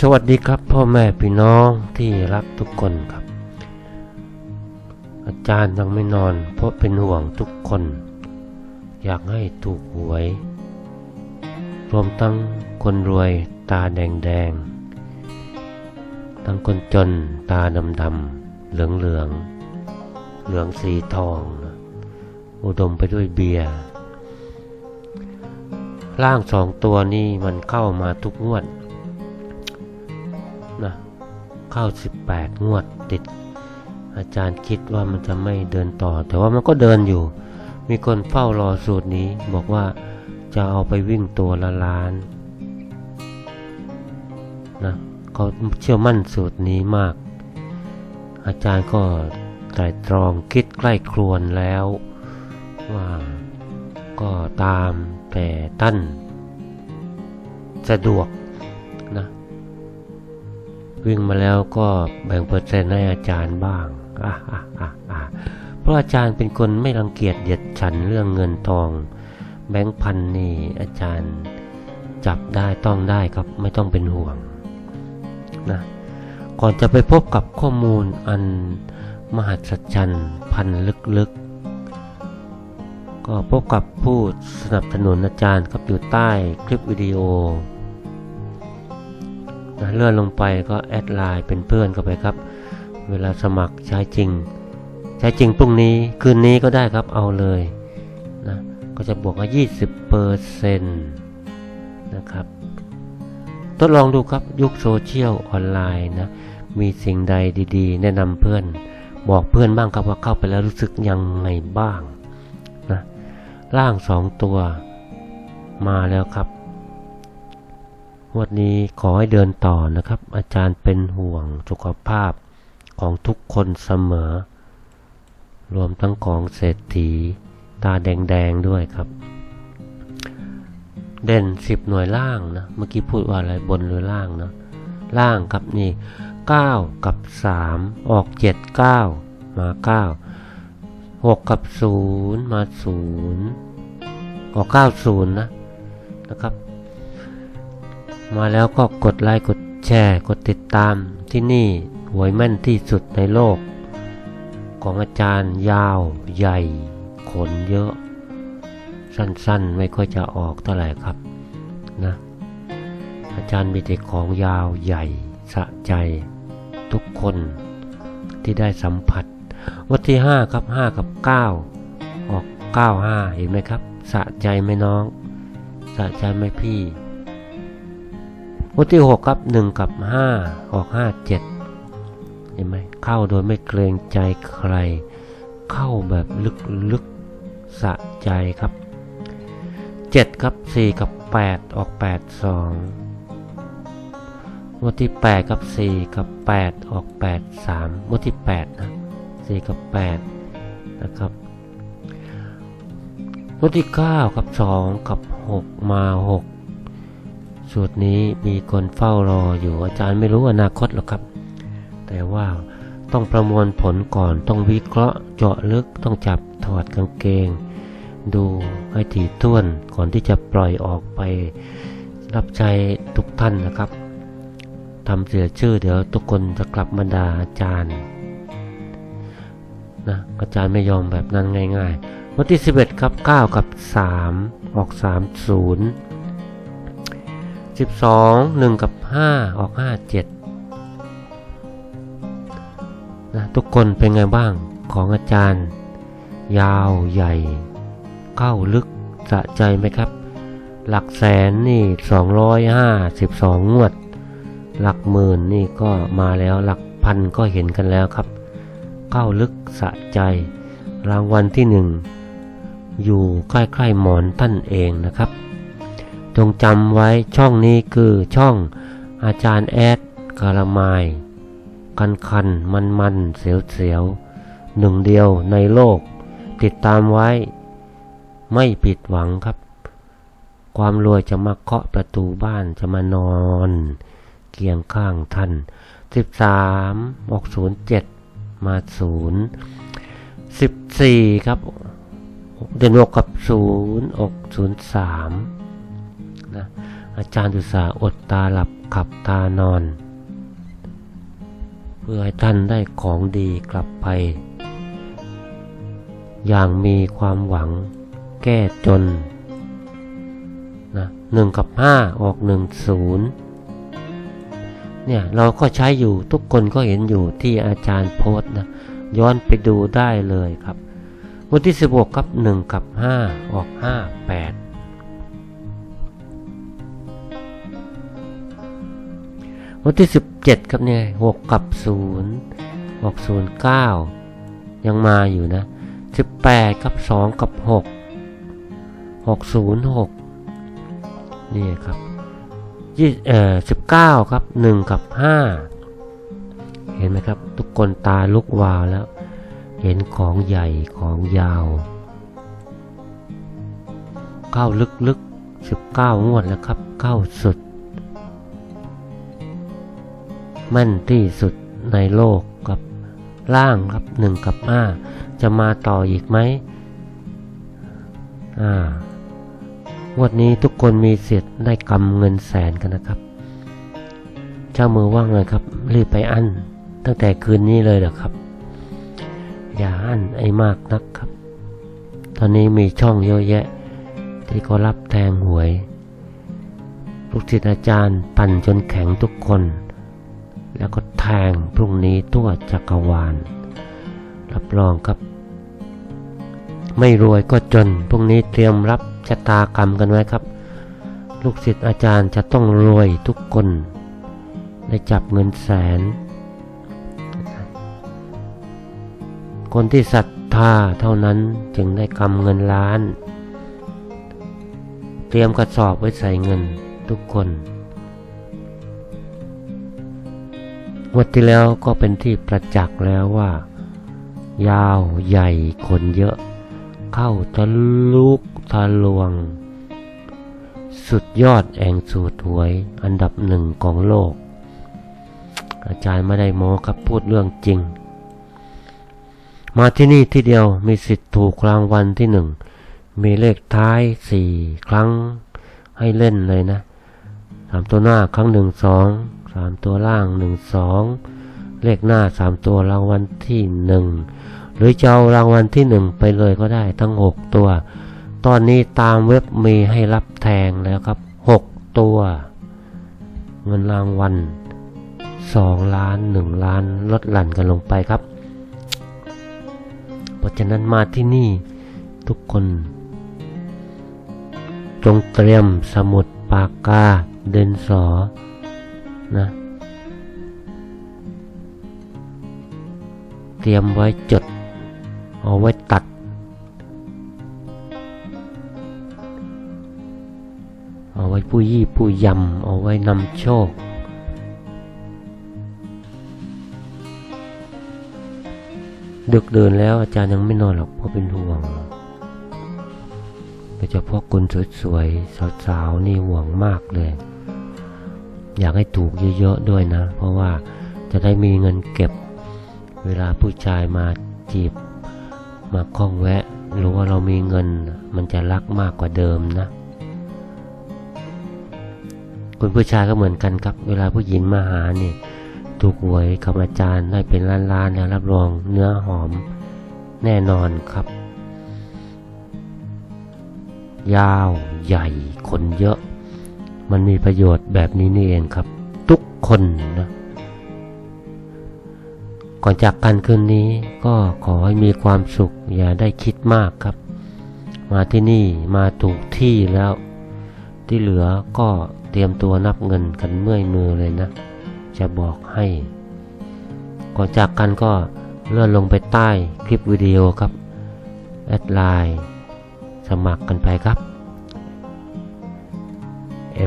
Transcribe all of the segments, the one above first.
สวัสดีครับพ่อแม่พี่น้องที่รักทุกคนครับ อาจารย์ยังไม่นอน เพราะเป็นห่วงทุกคน อยากให้ถูกหวย รวมทั้งคนรวยตาแดงแดงทั้งคนจนตาดำดำเหลืองเหลือง เหลืองสีทอง อุดมไปด้วยเบียร์ร่างสองตัวนี้มันเข้ามาทุกงวด เข้า 18 งวดติด อาจารย์คิดว่ามันจะไม่เดินต่อ แต่ว่ามันก็เดินอยู่ มีคนเฝ้ารอสูตรนี้ บอกว่าจะเอาไปวิ่งตัวละล้านนะเขาเชื่อมั่นสูตรนี้มาก อาจารย์ก็ไตรตรองคิดใกล้ครวนแล้ว ว่าก็ตามแต่ตั้นสะดวก วิ่งมาแล้วก็แบ่งเปอร์เซ็นต์ให้อาจารย์บ้างอะอะอะอะเพราะอาจารย์เป็นคนไม่รังเกียจเหยียดฉันเรื่องเงินทอง แบงค์พันนี่อาจารย์จับได้ต้องได้ครับไม่ต้องเป็นห่วงนะก่อนจะไปพบกับข้อมูลอันมหัศจรรย์พันลึกๆ ก็พบกับผู้สนับสนุนอาจารย์ครับอยู่ใต้คลิปวิดีโอ นะเลื่อนลงไปก็แอดไลน์เป็นเพื่อนเข้าไปครับ เวลาสมัครใช้จริง ใช้จริงพรุ่งนี้คืนนี้ก็ได้ครับเอาเลยนะก็จะบวกว่า20เปอร์เซ็นต์นะครับทดลองดูครับยุคโซเชียลออนไลน์นะมีสิ่งใดดีๆ แนะนำเพื่อน บอกเพื่อนบ้างครับว่าเข้าไปแล้วรู้สึกยังไงบ้างนะร่างสองตัวมาแล้วครับ วันนี้ขอให้เดินต่อนะครับ อาจารย์เป็นห่วงสุขภาพของทุกคนเสมอ รวมทั้งของเศรษฐี ตาแดงๆด้วยครับ เด่นสิบหน่วยล่างนะ เมื่อกี้พูดว่าอะไรบนหรือล่างนะ ล่างครับนี่เก้ากับสามออกเจ็ดเก้ามาเก้าหกกับศูนย์มาศูนย์ออกเก้าศูนย์นะนะครับ มาแล้วก็กดไลค์กดแชร์กดติดตามที่นี่หวยแม่นที่สุดในโลก ของอาจารย์ยาวใหญ่ ขนเยอะ สั้นๆ ไม่ค่อยจะออกเท่าไหร่ครับนะ อาจารย์มีแต่ของยาวใหญ่สะใจ ทุกคนที่ได้สัมผัส วันที่ 5 ครับ 5 กับ 9 ออก 95 เห็นไหมครับ สะใจไหมน้อง สะใจไหมพี่ วันที่หกครับหนึ่งกับห้าออกห้าเจ็ดเห็นไหมเข้าโดยไม่เกรงใจใคร เข้าแบบลึกๆสะใจครับเจ็ดครับสี่กับแปดออกแปดสองวันที่แปดกับสี่กับแปดออกแปดสามวันที่แปดนะสี่กับแปดนะครับวันที่เก้ากับสองกับหกมาหก สูตรนี้มีคนเฝ้ารออยู่อาจารย์ไม่รู้อนาคตหรอกครับ แต่ว่าต้องประมวลผลก่อนต้องวิเคราะห์เจาะลึกต้องจับถอดกางเกง ดูให้ถี่ถ้วนก่อนที่จะปล่อยออกไป รับใจทุกท่านนะครับทำเสียชื่อเดี๋ยวทุกคนจะกลับมาด่าอาจารย์นะอาจารย์ไม่ยอมแบบนั้นง่าย ๆ วันที่ 11 ครับ 9 กับ 3 ออก 30 สิบสองหนึ่งกับห้าออกห้าเจ็ดนะ ทุกคนเป็นไงบ้างของอาจารย์ ยาวใหญ่ เข้าลึกสะใจไหมครับ หลักแสนนี่สองร้อยห้าสิบสองงวด หลักหมื่นนี่ก็มาแล้วหลักพันก็เห็นกันแล้วครับ เข้าลึกสะใจ รางวัลที่หนึ่งอยู่ใกล้ๆหมอนท่านเองนะครับ จงจำไว้ช่องนี้คือช่องอาจารย์แอดกาลมาย คันคันมันมันเสียวเสียวหนึ่งเดียวในโลก ติดตามไว้ ไม่ผิดหวังครับ ความรวยจะมาเคาะประตูบ้านจะมานอนเคียงข้างท่านสิบสามออกศูนย์เจ็ดมาศูนย์สิบสี่ครับเดือนหกกับศูนย์ออกศูนย์สาม นะอาจารย์อุตสาอดตาหลับขับตานอน เพื่อให้ท่านได้ของดีกลับไป อย่างมีความหวังแก้จนนะหนึ่งกับห้าออกหนึ่งศูนย์เนี่ยเราก็ใช้อยู่ทุกคนก็เห็นอยู่ที่อาจารย์โพสต์นะ ย้อนไปดูได้เลยครับ วันที่ 16 ครับ 1 กับ 5 ออก 5 8 วันที่ 17 ครับเนี่ย6กับ0ออก0 9ยังมาอยู่นะ 18 กับ 2 กับ 6 6 0 6 นี่ครับยี่เอ่อ19 ครับ 1 กับ 5 เห็นไหมครับ ทุกคนตาลุกวาวแล้ว เห็นของใหญ่ของยาว เข้าลึกๆสิบเก้างวดแล้วครับ เข้าสุด ม่นที่สุดในโลกกับล่างครับหนึ่งกับห้าจะมาต่ออีกไหมอ่างวดนี้ทุกคนมีสิทธิ์ได้กำเงินแสนกันนะครับ เจ้ามือว่างเลยครับ รีบไปอั้นตั้งแต่คืนนี้เลยเหรอครับ อย่าอั้นไอ้มากนักครับ ตอนนี้มีช่องเยอะแยะ ที่ก็รับแทงหวย ลูกศิษย์อาจารย์ปั่นจนแข็งทุกคน แล้วก็แทงพรุ่งนี้ทั่วจักรวาล รับรองครับ ไม่รวยก็จน พรุ่งนี้เตรียมรับชะตากรรมกันไว้ครับ ลูกศิษย์อาจารย์จะต้องรวยทุกคน ได้จับเงินแสน คนที่ศรัทธาเท่านั้นจึงได้กำเงินล้าน เตรียมกระสอบไว้ใส่เงินทุกคน วันที่แล้วก็เป็นที่ประจักษ์แล้วว่า ยาวใหญ่คนเยอะ เข้าทะลุทะลวง สุดยอดแองสูตรหวย อันดับหนึ่งของโลก อาจารย์ไม่ได้โม้ครับพูดเรื่องจริง มาที่นี่ที่เดียวมีสิทธิ์ถูกรางวัลที่หนึ่งมีเลขท้ายสี่ครั้งให้เล่นเลยนะสามตัวหน้าครั้งหนึ่งสอง สามตัวล่างหนึ่งสองเลขหน้าสามตัวรางวัลที่หนึ่งหรือจะเอารางวัลที่หนึ่งไปเลยก็ได้ทั้งหกตัว ตอนนี้ตามเว็บมีให้รับแทงแล้วครับหกตัว เงินรางวัลสองล้านหนึ่งล้านลดหลั่นกันลงไปครับ เพราะฉะนั้นมาที่นี่ทุกคน จงเตรียมสมุดปากกาเดินสอ นะเตรียมไว้จด เอาไว้ตัด เอาไว้ผู้ยี่ผู้ยำ เอาไว้นำโชค ดึกเดินแล้วอาจารย์ยังไม่นอนหรอกเพราะเป็นห่วงโดยเฉพาะคนสวยๆสาวๆนี่ห่วงมากเลย อยากให้ถูกเยอะๆด้วยนะ เพราะว่าจะได้มีเงินเก็บเวลาผู้ชายมาจีบ มาคล้องแวะหรือว่าเรามีเงิน มันจะรักมากกว่าเดิมนะ คุณผู้ชายก็เหมือนกันครับ เวลาผู้หญิงมาหาเนี่ยถูกหวยกับอาจารย์ได้เป็นล้านๆแล้วรับรองเนื้อหอมแน่นอนครับ ยาวใหญ่คนเยอะ มันมีประโยชน์แบบนี้นี่เองครับ ทุกคนนะก่อนจากกันคืนนี้ก็ขอให้มีความสุข อย่าได้คิดมากครับ มาที่นี่มาถูกที่แล้ว ที่เหลือก็เตรียมตัวนับเงินกันเมื่อยมือเลยนะ จะบอกให้ ก่อนจากกันก็เลื่อนลงไปใต้คลิปวิดีโอครับ แอดไลน์สมัครกันไปครับ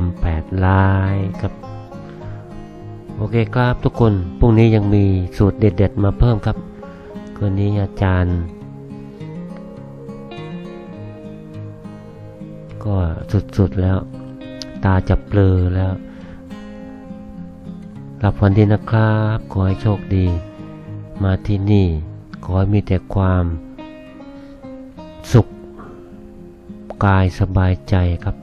M8 ไลน์ครับ โอเคครับทุกคนพรุ่งนี้ยังมีสูตรเด็ด ๆ มาเพิ่มครับคืนนี้อาจารย์ ก็สุด ๆ แล้ว ตาจะเปลือแล้วหลับฝันดีนะครับ ขอให้โชคดี มาที่นี่ ขอให้มีแต่ความสุขกายสบายใจครับ